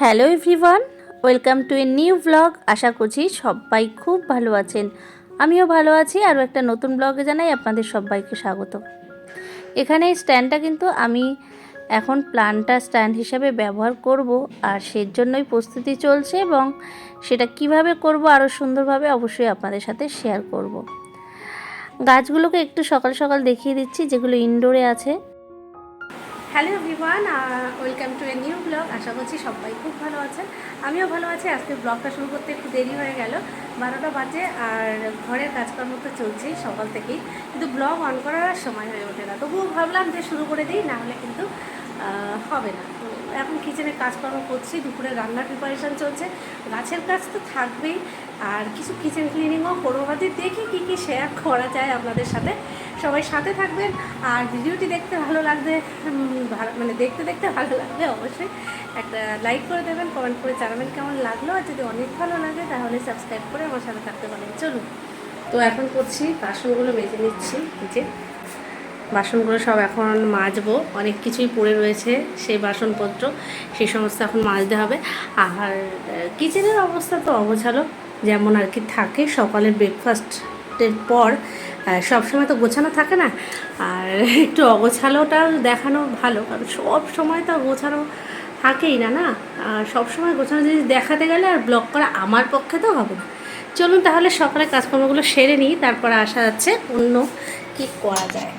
Hello everyone, welcome to a new blog. আশা করছি সবাই খুব ভালো আছেন। আমিও ভালো আছি, আরও একটা নতুন ব্লগে জানাই আপনাদের সবাইকে স্বাগত। এখানে এই স্ট্যান্ডটা কিন্তু আমি এখন প্লান্টটা স্ট্যান্ড হিসাবে ব্যবহার করব, আর সের জন্যই প্রস্তুতি চলছে এবং সেটা কীভাবে করব আরও সুন্দরভাবে অবশ্যই আপনাদের সাথে শেয়ার করব। গাছগুলোকে একটু সকাল সকাল দেখিয়ে দিচ্ছি, যেগুলো ইনডোরে আছে। Hello everyone welcome to a new blog. আশা করছি সবাই খুব ভালো আছেন। আমিও ভালো আছি। আজকে ব্লগটা শুরু করতে একটু দেরি হয়ে গেল। বারোটা বাজে আর ঘরের কাজকর্ম তো চলছেই সকাল থেকেই। কিন্তু ব্লগ অন করার সময় হয়ে ওঠে না। তবুও ভাবলাম যে শুরু করে দিই না হলে কিন্তু হবে না। এখন কিচেনে কাজকর্ম করছি, দুপুরে রান্নার প্রিপারেশান চলছে। গাছের কাজ তো থাকবেই। আর কিছু কিচেন ক্লিনিংও করব দেখি কী কী শেয়ার করা যায় আপনাদের সাথে। সবাই সাথে থাকবেন। আর ভিডিওটি দেখতে ভালো লাগবে মানে দেখতে দেখতে ভালো লাগবে অবশ্যই একটা লাইক করে দেবেন কমেন্ট করে জানাবেন কেমন লাগল। আর যদি অনেক ভালো লাগে, তাহলে সাবস্ক্রাইব করে আমার সাথে থাকতে পারেন। চলুন। তো এখন করছি, বাসনগুলো মেজে নিচ্ছি। যে বাসনগুলো সব এখন মাজবো। অনেক কিছুই পড়ে রয়েছে সেই বাসনপত্র, সেই সমস্ত এখন মাজতে হবে। আর কিচেনের অবস্থা তো অগোছালো। যেমন আর কি থাকে সকালের ব্রেকফাস্টের পর সবসময় তো গোছানো থাকে না। আর একটু অগোছালোটাও দেখানো ভালো, কারণ সব সময় তো গোছানো থাকেই না না? সবসময় গোছানো জিনিস দেখাতে গেলে আর ব্লক করা আমার পক্ষে তো হবে না। চলুন তাহলে সকালে কাজকর্মগুলো সেরে নিই, তারপরে আসা যাচ্ছে অন্য কি করা যায়।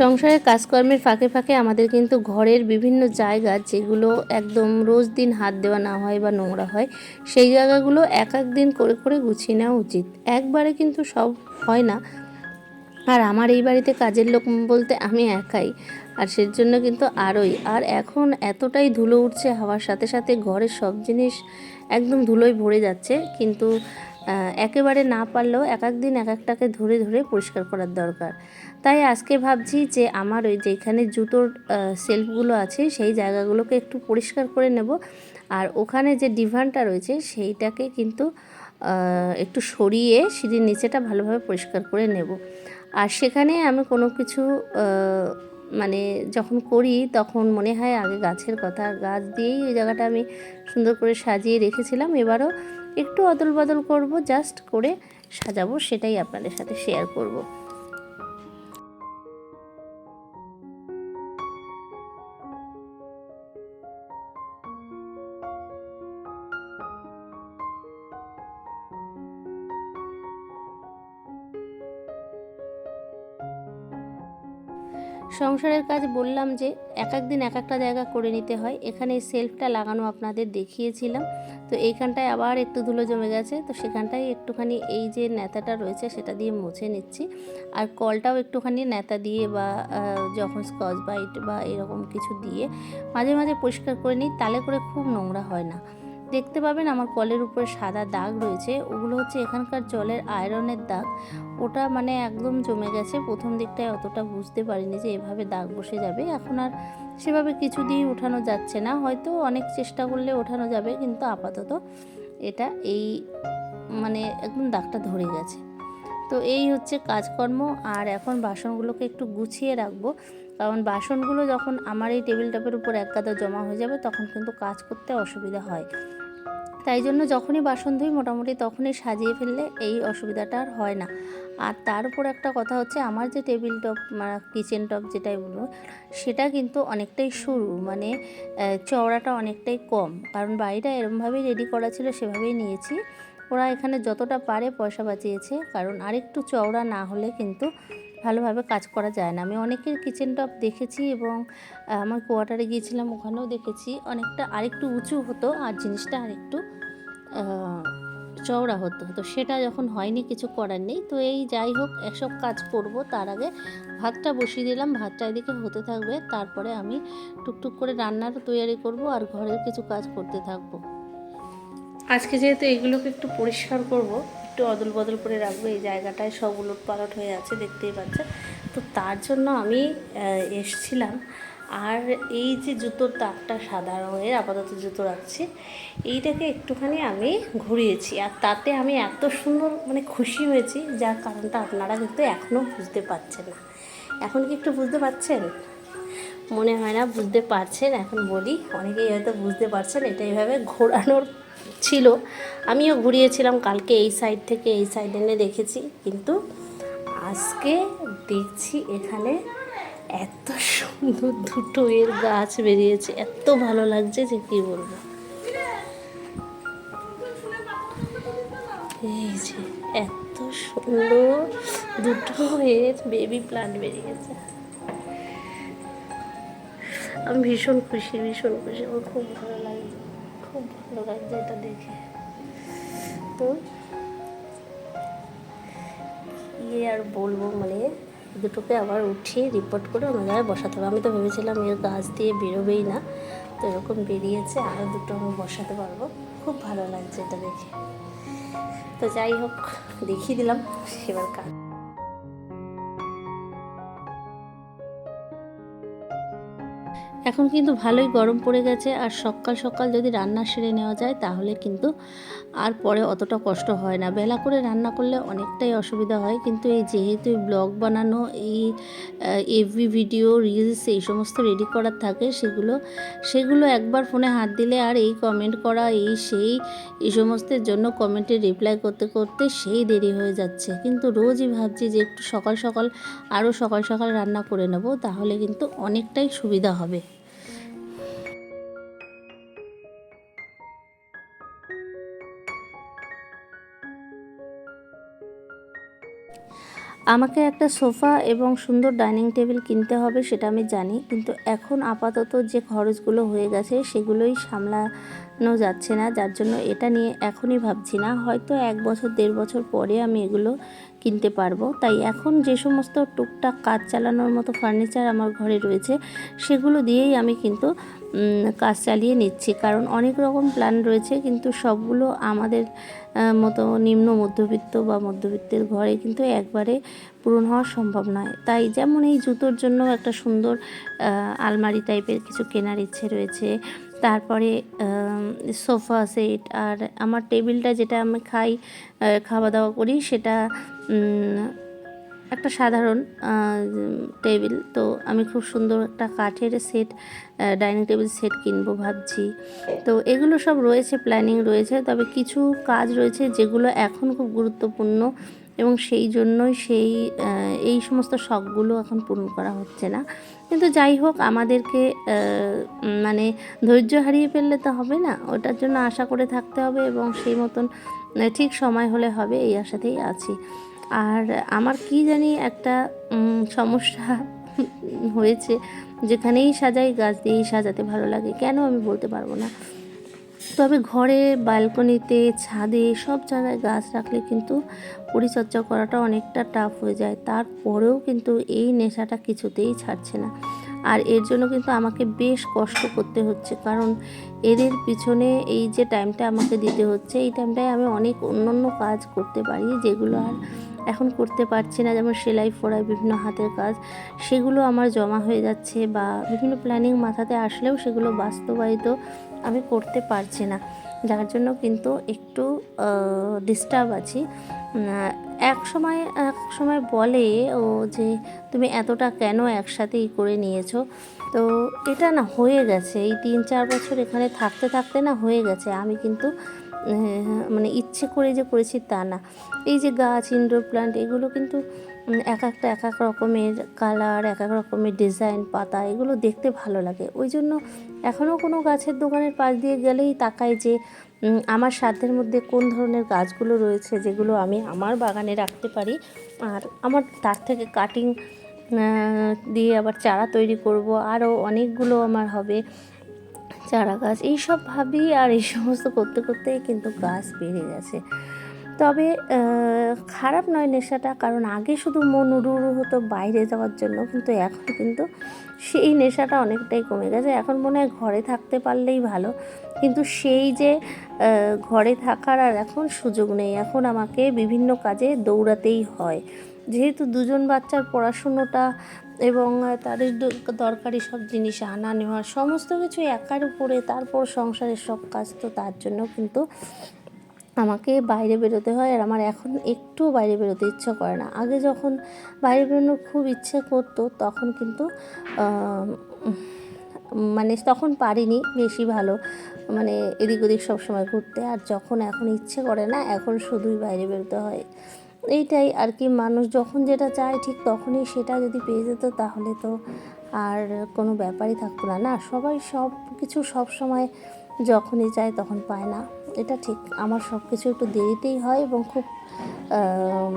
সংসারের কাজকর্মের ফাঁকে ফাঁকে আমাদের কিন্তু ঘরের বিভিন্ন জায়গা যেগুলো একদম রোজ দিন হাত দেওয়া না হয় বা নোংরা হয়, সেই জায়গাগুলো এক এক দিন করে করে গুছিয়ে নেওয়া উচিত। একবারে কিন্তু সব হয় না। আর আমার এই বাড়িতে কাজের লোক বলতে আমি একাই, আর সের জন্য কিন্তু আরোই। আর এখন এতটাই ধুলো উঠছে, হাওয়ার সাথে সাথে ঘরের সব জিনিস একদম ধুলোয় ভরে যাচ্ছে। কিন্তু একেবারে না পারলেও এক এক দিন এক একটাকে ধরে ধরে পরিষ্কার করার দরকার। তাই আজকে ভাবছি যে আমার ওই যেখানে জুতোর সেলফগুলো আছে সেই জায়গাগুলোকে একটু পরিষ্কার করে নেব। আর ওখানে যে ডিভানটা রয়েছে সেইটাকে কিন্তু একটু সরিয়ে সিঁড়ির নিচেটা ভালোভাবে পরিষ্কার করে নেব। আর সেখানে আমি কোনো কিছু মানে যখন করি তখন মনে হয় আগে গাছের কথা, গাছ দিয়েই ওই জায়গাটা আমি সুন্দর করে সাজিয়ে রেখেছিলাম। এবারও একটু অদল বদল করব, জাস্ট করে সাজাবো সেটাই আপনাদের সাথে শেয়ার করব। সংসারের কাজ বললাম যে এক এক দিন এক একটা জায়গা করে নিতে হয়। এখানে সেলফটা লাগানো আপনাদের দেখিয়েছিলাম। তো এইখানটায় আবার একটু ধুলো জমে গেছে। তো সেখানটায় একটুখানি এই যে নেতাটা রয়েছে সেটা দিয়ে মুছে নিচ্ছি। আর কলটাও একটুখানি নেতা দিয়ে বা যখন স্কচ বাইট বা এরকম কিছু দিয়ে মাঝে মাঝে পরিষ্কার করে নিই। তালে করে খুব নোংরা হয় না। দেখতে পাবেন আমার কলের উপরে সাদা দাগ রয়েছে। ওগুলো হচ্ছে এখানকার জলের আয়রনের দাগ। ওটা মানে একদম জমে গেছে। প্রথম দিকটায় অতটা বুঝতে পারিনি যে এভাবে দাগ বসে যাবে। এখন আর সেভাবে কিছু দিয়ে ওঠানো যাচ্ছে না। হয়তো অনেক চেষ্টা করলে ওঠানো যাবে, কিন্তু আপাতত এটা এই মানে একদম দাগটা ধরে গেছে। তো এই হচ্ছে কাজকর্ম। আর এখন বাসনগুলোকে একটু গুছিয়ে রাখব। কারণ বাসনগুলো যখন আমার এই টেবিল টপের উপর এক গাদা জমা হয়ে যাবে, তখন কিন্তু কাজ করতে অসুবিধা হয়। তাই জন্য যখনই বাসন ধুই মোটামুটি তখনই সাজিয়ে ফেললে এই অসুবিধাটা আর হয় না। আর তার উপর একটা কথা হচ্ছে, আমার যে টেবিল টপ মানে কিচেন টপ যেটাই বলব সেটা কিন্তু অনেকটাই সরু মানে চওড়াটা অনেকটাই কম। কারণ বাড়িটা এরমভাবেই রেডি করা ছিল, সেভাবেই নিয়েছি। ওরা এখানে যতটা পারে পয়সা বাঁচিয়েছে, কারণ আরেকটু চওড়া না হলে কিন্তু ভালোভাবে কাজ করা যায় না। আমি অনেকের কিচেন টপ দেখেছি এবং আমার কোয়ার্টারে গিয়েছিলাম, ওখানেও দেখেছি। অনেকটা আরেকটু উঁচু হতো, আর জিনিসটা আরেকটু চওড়া হতো তো সেটা যখন হয়নি, কিছু করার নেই। তো এই যাই হোক, এসব কাজ করব। তার আগে ভাতটা বসিয়ে দিলাম। ভাতটা এদিকে হতে থাকবে। তারপরে আমি টুকটুক করে রান্নার তৈরি করব আর ঘরের কিছু কাজ করতে থাকব। আজকে যেহেতু এগুলোকে একটু পরিষ্কার করব, একটু অদল বদল করে রাখব, এই জায়গাটায় সব উলট পালট হয়ে আছে, দেখতেই পাচ্ছেন। তো তার জন্য আমি এসছিলাম আর এই যে জুতোর তাকটা সাদা রঙের, আপাতত জুতো রাখছি, এইটাকে একটুখানি আমি ঘুরিয়েছি। আর তাতে আমি এত সুন্দর মানে খুশি হয়েছি, যার কারণটা আপনারা কিন্তু এখনও বুঝতে পারছেন না। এখন কি একটু বুঝতে পারছেন? মনে হয় না বুঝতে পারছেন, এখন বলি। অনেকেই হয়তো বুঝতে পারছেন, এটা এইভাবে ঘোরানোর ছিল। আমিও ঘুরিয়েছিলাম, কালকে এই সাইড থেকে এই সাইড এনে দেখেছি। কিন্তু আজকে দেখছি এখানে এত সুন্দর দুটো এর গাছ বেরিয়েছে, এত ভালো লাগছে যে কি বলব। এই যে এত সুন্দর দুটো এর বেবি প্লান্ট বেরিয়েছে। আমি ভীষণ খুশি ভীষণ খুশি, আমার খুব ভালো লাগছে, খুব ভালো লাগছে এটা দেখে। তো আর বলব মানে? দুটোকে আবার উঠিয়ে রিপোর্ট করে অন্য জায়গায় বসাতে হবে। আমি তো ভেবেছিলাম এর গাছ দিয়ে বেরোবেই না, তো এরকম বেরিয়েছে আরও দুটো আমি বসাতে পারব। খুব ভালো লাগছে এটা দেখে। তো যাই হোক, দেখিয়ে দিলাম সেবার কাজ। এখন কিন্তু ভালোই গরম পড়ে গেছে, আর সকাল সকাল যদি রান্না সেরে নেওয়া যায় তাহলে কিন্তু আর পরে অতটা কষ্ট হয় না। বেলা করে রান্না করলে অনেকটাই অসুবিধা হয়, কিন্তু এই যেহেতু ব্লগ বানানো, এই এভি ভিডিও রিলস এই সমস্ত রেডি করার থাকে, সেগুলো সেগুলো একবার ফোনে হাত দিলে আর এই কমেন্ট করা, এই সেই, এই সমস্তের জন্য কমেন্টে রিপ্লাই করতে করতে সেই দেরি হয়ে যাচ্ছে। কিন্তু রোজই ভাবছি যে একটু সকাল সকাল আরও সকাল সকাল রান্না করে নেব, তাহলে কিন্তু অনেকটাই সুবিধা হবে। আমাকে একটা সোফা এবং সুন্দর ডাইনিং টেবিল কিনতে হবে সেটা আমি জানি, কিন্তু এখন আপাতত যে খরচগুলো হয়ে গেছে সেগুলোই সামলানো যাচ্ছে না, যার জন্য এটা নিয়ে এখনই ভাবছি না। হয়তো এক বছর, দেড় বছর পরে আমি এগুলো কিনতে পারব। তাই এখন যে সমস্ত টুকটাক কাজ চালানোর মতো ফার্নিচার আমার ঘরে রয়েছে, সেগুলো দিয়েই আমি কিন্তু কাজ চালিয়ে নিচ্ছি। কারণ অনেক রকম প্ল্যান রয়েছে, কিন্তু সবগুলো আমাদের মতো নিম্ন মধ্যবিত্ত বা মধ্যবিত্তের ঘরে কিন্তু একবারে পূরণ হওয়া সম্ভব নয়। তাই যেমন এই জুতোর জন্য একটা সুন্দর আলমারি টাইপের কিছু কেনার ইচ্ছে রয়েছে তারপরে সোফা সেট আর আমার টেবিলটা যেটা আমি খাই খাওয়া দাওয়া করি সেটা একটা সাধারণ টেবিল। তো আমি খুব সুন্দর একটা কাঠের সেট ডাইনিং টেবিল সেট কিনবো ভাবছি। তো এগুলো সব রয়েছে, প্ল্যানিং রয়েছে। তবে কিছু কাজ রয়েছে যেগুলো এখন খুব গুরুত্বপূর্ণ এবং সেই জন্যই সেই এই সমস্ত শখগুলো এখন পূরণ করা হচ্ছে না। কিন্তু যাই হোক, আমাদেরকে মানে ধৈর্য হারিয়ে ফেললে তো হবে না। ওটার জন্য আশা করে থাকতে হবে এবং সেই মতন ঠিক সময় হলে হবে এই আশাতেই আছি। আর আমার কি জানি একটা সমস্যা হয়েছে, যেখানেই সাজাই, গাছ দিয়েই সাজাতে ভালো লাগে। কেন আমি বলতে পারব না? তবে ঘরে, বালকনিতে, ছাদে সব জায়গায় গাছ রাখলে কিন্তু পরিচর্যা করাটা অনেকটা টাফ হয়ে যায়। তারপরেও কিন্তু এই নেশাটা কিছুতেই ছাড়ছে না। আর এর জন্য কিন্তু আমাকে বেশ কষ্ট করতে হচ্ছে। কারণ এদের পিছনে এই যে টাইমটা আমাকে দিতে হচ্ছে, এই টাইমটায় আমি অনেক অন্য অন্য কাজ করতে পারি যেগুলো আর এখন করতে পারছি না, যেমন সেলাই, ফোড়াই, বিভিন্ন হাতের কাজ, সেগুলো আমার জমা হয়ে যাচ্ছে বা বিভিন্ন প্ল্যানিং মাথাতে আসলেও সেগুলো বাস্তবায়িত আমি করতে পারছি না। যার জন্য কিন্তু একটু ডিস্টার্ব আছি। এক সময় এক সময় বলে ও যে, তুমি এতটা কেন একসাথেই করে নিয়েছো? তো এটা না হয়ে গেছে। এই তিন, চার বছর এখানে থাকতে থাকতে না হয়ে গেছে। আমি কিন্তু মানে ইচ্ছে করে যে করেছি তা না। এই যে গাছ ইনডোর প্ল্যান্ট এগুলো কিন্তু এক একটা এক এক রকমের কালার এক এক রকমের ডিজাইন পাতা, এগুলো দেখতে ভালো লাগে। ওই জন্য এখনও কোনো গাছের দোকানের পাশ দিয়ে গেলেই তাকাই যে আমার সাধ্যের মধ্যে কোন ধরনের গাছগুলো রয়েছে যেগুলো আমি আমার বাগানে রাখতে পারি। আর আমার তার থেকে কাটিং দিয়ে আবার চারা তৈরি করব। আরও অনেকগুলো আমার হবে। চারা গাছ এইসব ভাবি আর এই সমস্ত করতে করতেই কিন্তু গাছ বেড়ে গেছে। তবে খারাপ নয় নেশাটা, কারণ আগে শুধু মন উড়ু উড়ু হতো বাইরে যাওয়ার জন্য, কিন্তু এখন কিন্তু সেই নেশাটা অনেকটাই কমে গেছে। এখন মনে হয় ঘরে থাকতে পারলেই ভালো, কিন্তু সেই যে ঘরে থাকার আর এখন সুযোগ নেই। এখন আমাকে বিভিন্ন কাজে দৌড়াতেই হয়। যেহেতু দুজন বাচ্চার পড়াশুনোটা এবং তাদের দরকারি সব জিনিস আনা নেওয়া, সমস্ত কিছু একার উপরে, তারপর সংসারের সব কাজ তো তার জন্য কিন্তু আমাকে বাইরে বেরোতে হয় আর আমার এখন একটুও বাইরে বেরোতে ইচ্ছে করে না। আগে যখন বাইরে বেরোনোর খুব ইচ্ছে করতো, তখন কিন্তু মানে তখন পারিনি বেশি ভালো মানে এদিক ওদিক সবসময় ঘুরতে। আর যখন এখন ইচ্ছে করে না, এখন শুধুই বাইরে বেরোতে হয়। এইটাই আর কি, মানুষ যখন যেটা চায় ঠিক তখনই সেটা যদি পেয়ে যেত তাহলে তো আর কোনো ব্যাপারই থাকতো না। না, সবাই সব কিছু সব সময় যখনই চায় তখন পায় না, এটা ঠিক। আমার সব কিছু একটু দেরিতেই হয় এবং খুব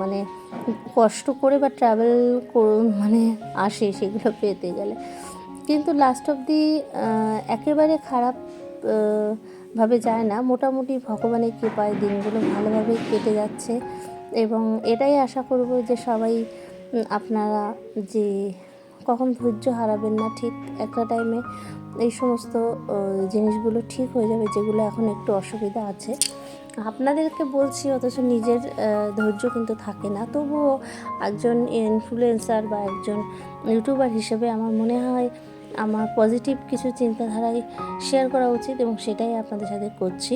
মানে কষ্ট করে বা ট্রাভেল মানে আসে সেগুলো পেতে গেলে। কিন্তু লাস্ট অবধি একেবারে খারাপ ভাবে যায় না। মোটামুটি ভগবানের কৃপায় দিনগুলো ভালোভাবে কেটে যাচ্ছে। এবং এটাই আশা করব যে সবাই আপনারা যে কখন ধৈর্য হারাবেন না, ঠিক একটা টাইমে এই সমস্ত জিনিসগুলো ঠিক হয়ে যাবে যেগুলো এখন একটু অসুবিধা আছে। আপনাদেরকে বলছি, অথচ নিজের ধৈর্য কিন্তু থাকে না। তবুও একজন ইনফ্লুয়েন্সার বা একজন ইউটিউবার হিসেবে আমার মনে হয় আমার পজিটিভ কিছু চিন্তাধারায় শেয়ার করা উচিত এবং সেটাই আপনাদের সাথে করছি।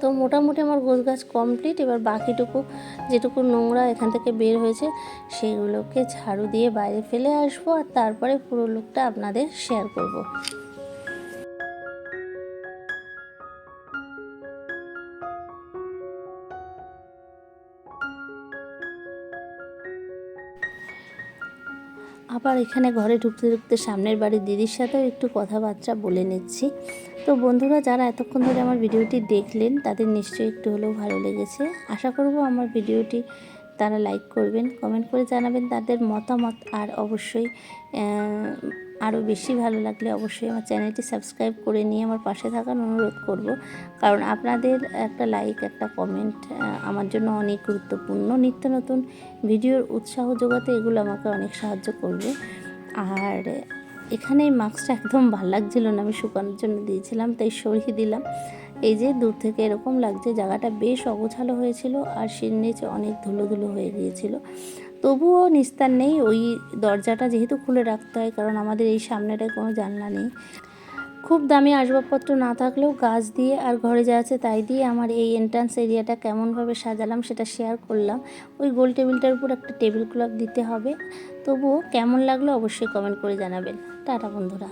তো মোটামুটি আমার গোছ গাছ কমপ্লিট এবার বাকিটুকু যেটুকু নোংরা এখান থেকে বের হয়েছে, সেগুলোকে ঝাড়ু দিয়ে বাইরে ফেলে আসব আর তারপরে পুরো লুকটা আপনাদের শেয়ার করব। আবার এখানে ঘরে ঢুকতে ঢুকতে সামনের বাড়ির দিদির সাথেও একটু কথাবার্তা বলে নিচ্ছি তো বন্ধুরা, যারা এতক্ষণ ধরে আমার ভিডিওটি দেখলেন, তাদের নিশ্চয়ই একটু হলেও ভালো লেগেছে। আশা করব আমার ভিডিওটি তারা লাইক করবেন, কমেন্ট করে জানাবেন তাদের মতামত। আর অবশ্যই আরও বেশি ভালো লাগলে অবশ্যই আমার চ্যানেলটি সাবস্ক্রাইব করে নিয়ে আমার পাশে থাকার অনুরোধ করব। কারণ আপনাদের একটা লাইক, একটা কমেন্ট আমার জন্য অনেক গুরুত্বপূর্ণ। নিত্য নতুন ভিডিওর উৎসাহ যোগাতে এগুলো আমাকে অনেক সাহায্য করবে। আর এখানে এই মাস্কটা একদম ভালো লাগছিল না, আমি শুকানোর জন্য দিয়েছিলাম, তাই সরিয়ে দিলাম। এই যে দূর থেকে এরকম লাগছে, জায়গাটা বেশ অগোছালো হয়েছিল আর সির নিচে অনেক ধুলো ধুলো হয়ে গিয়েছিল। তবুও নিস্তার নেই, ওই দরজাটা যেহেতু খুলে রাখতে হয়, কারণ আমাদের এই সামনেটায় কোনো জানলা নেই। খুব দামি আসবাবপত্র না থাকলেও গাছ দিয়ে আর ঘরে যা আছে তাই দিয়ে আমার এই এন্ট্রান্স এরিয়াটা কেমনভাবে সাজালাম সেটা শেয়ার করলাম। ওই গোল টেবিলটার উপর একটা টেবিল ক্লথ দিতে হবে। তবুও কেমন লাগল অবশ্যই কমেন্ট করে জানাবেন। টাটা বন্ধুরা